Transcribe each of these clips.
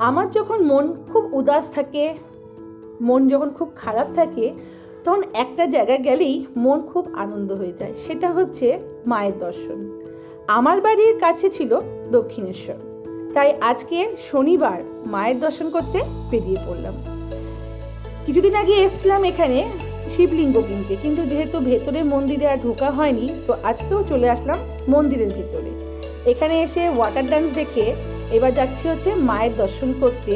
আমার যখন মন খুব উদাস থাকে, মন যখন খুব খারাপ থাকে, তখন একটা জায়গায় গেলেই মন খুব আনন্দ হয়ে যায়। সেটা হচ্ছে মায়ের দর্শন। আমার বাড়ির কাছে ছিল দক্ষিণেশ্বর। তাই আজকে শনিবার মায়ের দর্শন করতে বেরিয়ে পড়লাম। কিছুদিন আগে এসেছিলাম এখানে শিবলিঙ্গ কিনতে, কিন্তু যেহেতু ভেতরের মন্দিরে আর ঢোকা হয়নি, তো আজকেও চলে আসলাম মন্দিরের ভেতরে। এখানে এসে ওয়াটার ডান্স দেখে এবার যাচ্ছি হচ্ছে মায়ের দর্শন করতে।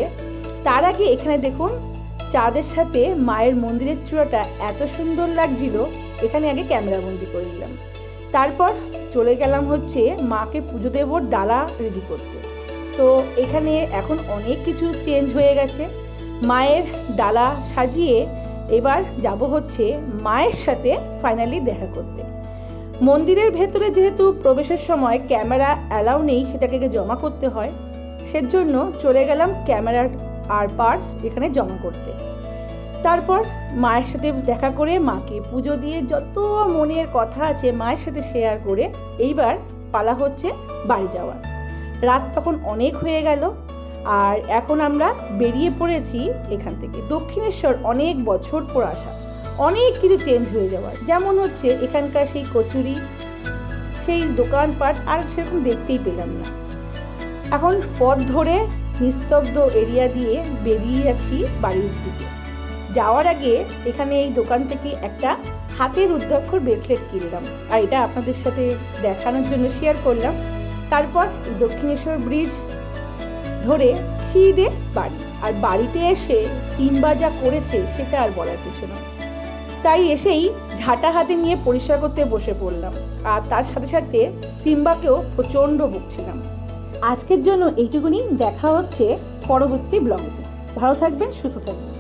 তার আগে এখানে দেখুন, চাঁদের সাথে মায়ের মন্দিরের চূড়াটা এত সুন্দর লাগছিল, এখানে আগে ক্যামেরা বন্দি করে নিলাম। তারপর চলে গেলাম হচ্ছে মাকে পুজো দেবো ডালা রেডি করতে। তো এখানে এখন অনেক কিছু চেঞ্জ হয়ে গেছে। মায়ের ডালা সাজিয়ে এবার যাব হচ্ছে মায়ের সাথে ফাইনালি দেখা করতে। মন্দিরের ভেতরে যেহেতু প্রবেশের সময় ক্যামেরা অ্যালাউ নেই, সেটাকে জমা করতে হয়। সেজন্য চলে গেলাম ক্যামেরার আর পার্স এখানে জমা করতে। তারপর মায়ের সাথে দেখা করে মাকে পুজো দিয়ে যত মনের কথা আছে মায়ের সাথে শেয়ার করে এইবার পালা হচ্ছে বাড়ি যাওয়ার রাত তখন অনেক হয়ে গেল আর এখন আমরা বেরিয়ে পড়েছি এখান থেকে। দক্ষিণেশ্বর অনেক বছর পর আসা। অনেক কিছু চেঞ্জ হয়ে যাওয়ার। যেমন হচ্ছে এখানকার সেই কচুরি, সেই দোকানপাট, আর সেরকম দেখতেই পেলাম না। এখন পথ ধরে নিস্তব্ধ এরিয়া দিয়ে বেরিয়ে যাচ্ছি বাড়ির দিকে। যাওয়ার আগে এখানে এই দোকান থেকে একটা হাতের রুদ্রাক্ষর ব্রেসলেট কিনলাম। আর এটা আপনাদের সাথে দেখানোর জন্য শেয়ার করলাম। তারপর দক্ষিণেশ্বর ব্রিজ ধরে সিঁড়ে বাড়ি। আর বাড়িতে এসে সিম্বা যা করেছে, সেটা আর বলার কিছু নয়। তাই এসেই ঝাঁটা হাতে নিয়ে পরিষ্কার করতে বসে পড়লাম। আর তার সাথে সাথে সিম্বাকেও প্রচণ্ড বকছিলাম। আজকের জন্য এইটুকুনি। দেখা হচ্ছে পরবর্তী ব্লগতে ভালো থাকবেন, সুস্থ থাকবেন।